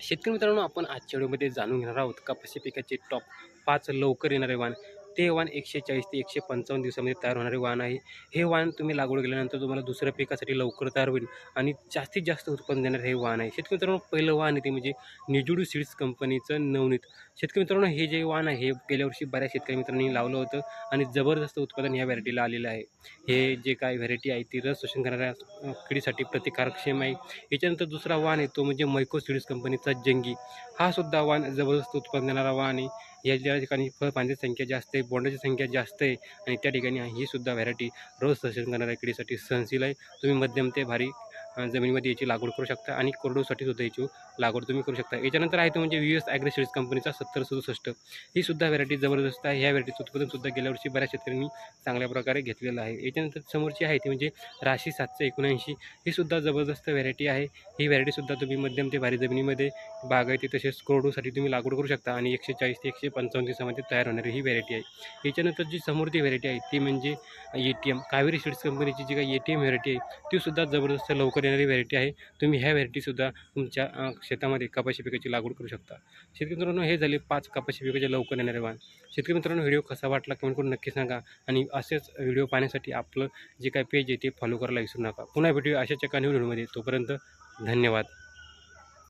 शेतकरी मित्रांनो आपण आजच्या व्हिडिओमध्ये जाणून घेणार आहोत कपाशी पिकाचे टॉप पाच लवकर येणारे वाण ते वाण एकशे चाळीस ते एकशे पंचावन्न दिवसामध्ये तयार होणारे वाण आहे. हे वाण तुम्ही लागवड केल्यानंतर तुम्हाला दुसऱ्या पिकासाठी लवकर तयार होईल आणि जास्तीत जास्त उत्पन्न देणारे हे वाण आहे. शेतकरी मित्रांनो पहिलं वाण आहे ते म्हणजे निजुडू सीड्स कंपनीचं नवनीत. शेतकरी मित्रांनो हे जे वाण आहे हे गेल्या वर्षी बऱ्याच शेतकरी मित्रांनी लावलं होतं आणि जबरदस्त उत्पादन ह्या व्हरायटीला आलेलं आहे. हे जे काय व्हरायटी आहे ती रस शोषण करणाऱ्या किडीसाठी प्रतिकारक्षम आहे. याच्यानंतर दुसरा वाण आहे तो म्हणजे मैको सीड्स कंपनीचा जंगी. हा सुद्धा वाण जबरदस्त उत्पन्न देणारा वाण आहे. या ज्या ठिकाणी फळपांची संख्या जास्त आहे बोंडाची संख्या जास्त आहे आणि त्या ठिकाणी ही सुद्धा व्हरायटी रोज शोषण करणाऱ्या किडीसाठी सहनशील आहे. तुम्ही मध्यम ते भारी जमिनीमध्ये याची लागवड करू शकता आणि कोरडूसाठी सुद्धा याची लागवड तुम्ही करू शकता. याच्यानंतर आहे तो म्हणजे व्ही एस ॲग्रेसिड्स कंपनीचा सत्तर सदुसष्ट. ही सुद्धा व्हरायटी जबरदस्त आहे. ह्या व्हरायटीचं उत्पादन सुद्धा गेल्या वर्षी बऱ्याच शेतकऱ्यांनी चांगल्या प्रकारे घेतलेलं आहे. याच्यानंतर समोरची आहे ती म्हणजे राशी सातशे एकोणऐंशी. ही सुद्धा जबरदस्त व्हरायटी आहे. ही व्हरायटीसुद्धा तुम्ही मध्यम ते भारी जमिनीमध्ये बागायती तसेच कोरडूसाठी तुम्ही लागवड करू शकता आणि एकशे चाळीस ते एकशे पंचावन्न दिवसामध्ये तयार होणारी ही व्हरायटी आहे. याच्यानंतर जी समोरची व्हरायटी आहे ती म्हणजे A T M. Kaveri seeds कंपनीची जी काही ए टी एम व्हरायटी आहे ती सुद्धा जबरदस्त लवकर देणारी व्हरायटी आहे. तुम्ही ह्या व्हरायटीसुद्धा तुमच्या शेतामध्ये कपाशी पिकाची लागवड करू शकता. शेतकरी मित्रांनो हे झाले पाच कपाशी पिकाचे लवकर येणारे वाण. शेतकरी मित्रांनो व्हिडिओ कसा वाटला कमेंट करून नक्की सांगा आणि असेच व्हिडिओ पाहण्यासाठी आपलं जे काय पेज आहे ते फॉलो करायला विसरू नका. पुन्हा भेटूया अशाच एका न्यू व्हिडिओमध्ये तोपर्यंत धन्यवाद.